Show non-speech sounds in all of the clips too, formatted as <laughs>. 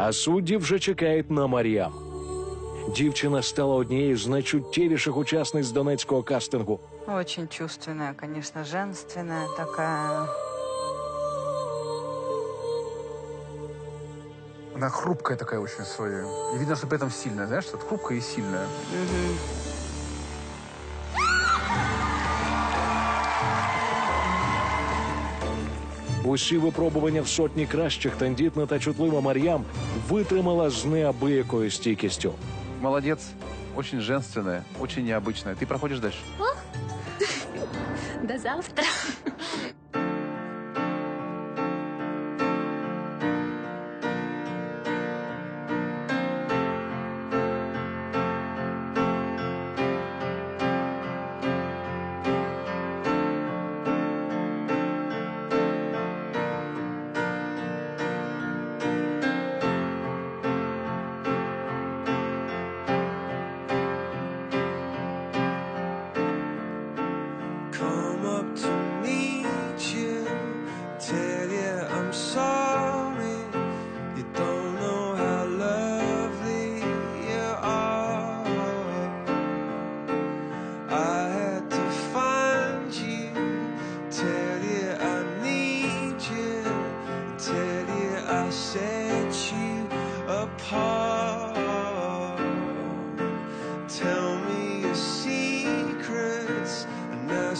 А судді вже чекають на Мар'ям. Дівчина стала однією з найчуттєвіших учасниць донецького кастингу. Очень чувственная, конечно, женственная такая. Она хрупкая такая очень своя. И видно, что при этом сильная, знаешь, что хрупкая и сильная. Мгм. Усі випробування в сотні кращих тендітна та чутлива Мар'ям витримала з неабиякою стійкістю. Молодец, очень женственная, очень необычная. Ты проходишь дальше? До <laughs> завтра.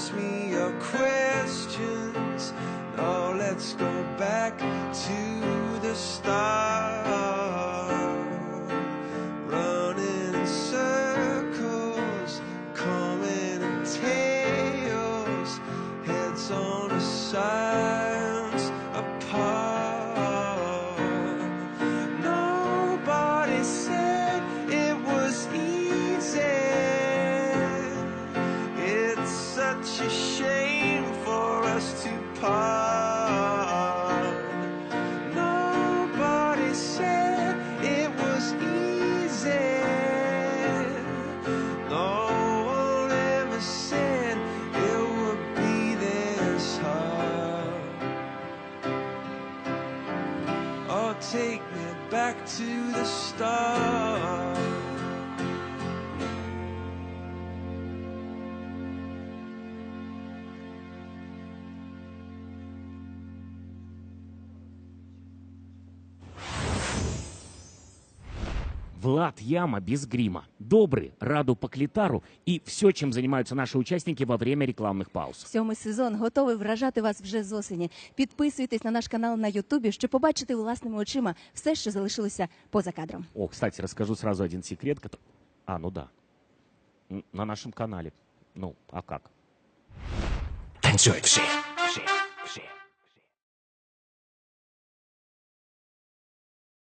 Ask me your questions. Now let's go back to the start. Running in circles, tails, heads on the sides shame for us to part. Nobody said it was easy. No one ever said it would be this hard. Oh, take me back to the start. Влад Яма без грима. Добрый, раду по клитару и все, чем занимаются наши участники во время рекламных пауз. Сьомий сезон готовий вражати вас вже з осені. Підписуйтесь на наш канал на Ютубі, щоб побачити власними очима все, що залишилося поза кадром. О, кстати, расскажу сразу один секрет. кото- А, ну да. М, На нашем канале. Ну, а как? Танцюють всі. Все, все.